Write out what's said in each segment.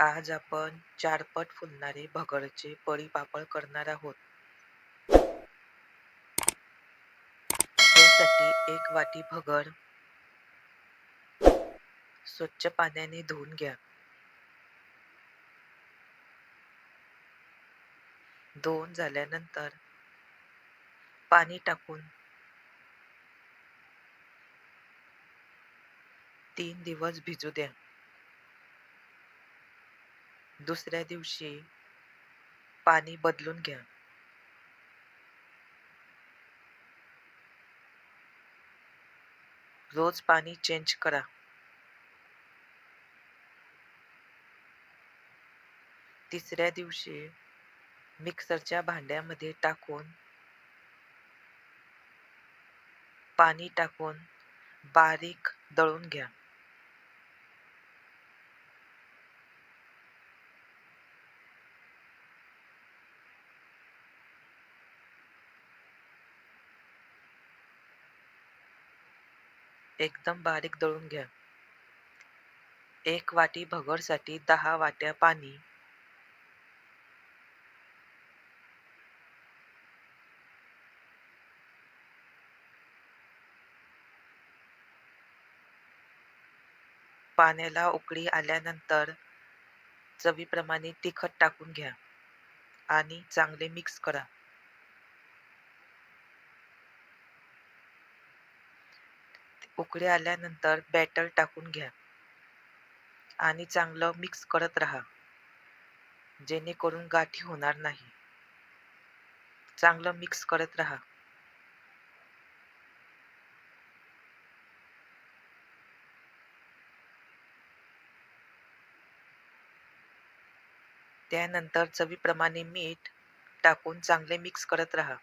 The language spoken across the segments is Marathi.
आज आपण चारपट फुलणारे भगरचे पळीपापड करणार आहोत. त्यासाठी एक वाटी भगर स्वच्छ पाण्याने धुवून घ्या. धुवून झाल्यानंतर पाणी टाकून तीन दिवस भिजू द्या. दुसऱ्या दिवशी पाणी बदलून घ्या. रोज पाणी चेंज करा. तिसऱ्या दिवशी मिक्सरच्या भांड्यामध्ये टाकून पाणी टाकून बारीक दळून घ्या. एकदम बारीक दळून घ्या. एक वाटी भगरसाठी दहा वाट्या पाणी पाण्याला उकळी आल्यानंतर चवीप्रमाणे तिखट टाकून घ्या आणि चांगले मिक्स करा. उकळी आल्यानंतर बॅटर टाकून घ्या आणि चांगलं मिक्स करत राहा जेणेकरून गाठी होणार नाही. चांगलं मिक्स करत राहा. त्यानंतर चवीप्रमाणे मीठ टाकून चांगले मिक्स करत राहा.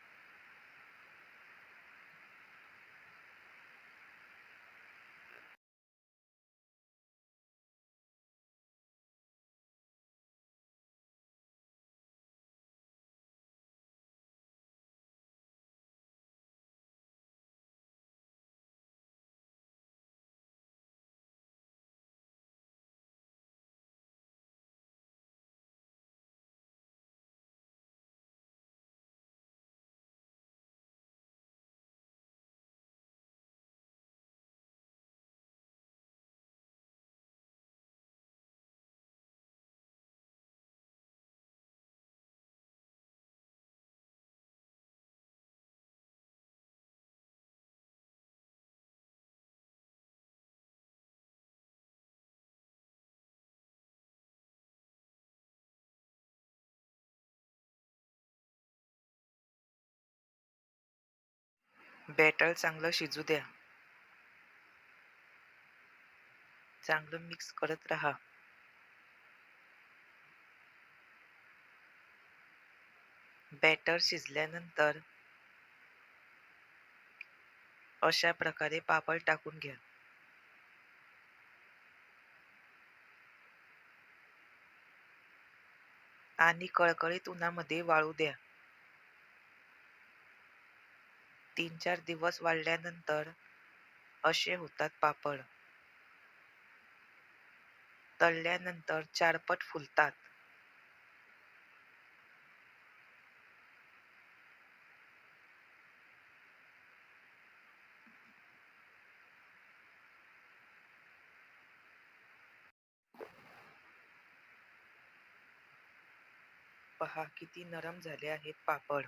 बॅटर चांगलं शिजू द्या. चांगलं मिक्स करत राहा. बॅटर शिजल्यानंतर अशा प्रकारे पापड टाकून घ्या. आणि कळकळीत उन्हामध्ये वाळू द्या. तीन चार दिवस वाळल्यानंतर असे होतात पापड. तळल्यानंतर चारपट फुलतात. पहा किती नरम झाले आहेत पापड.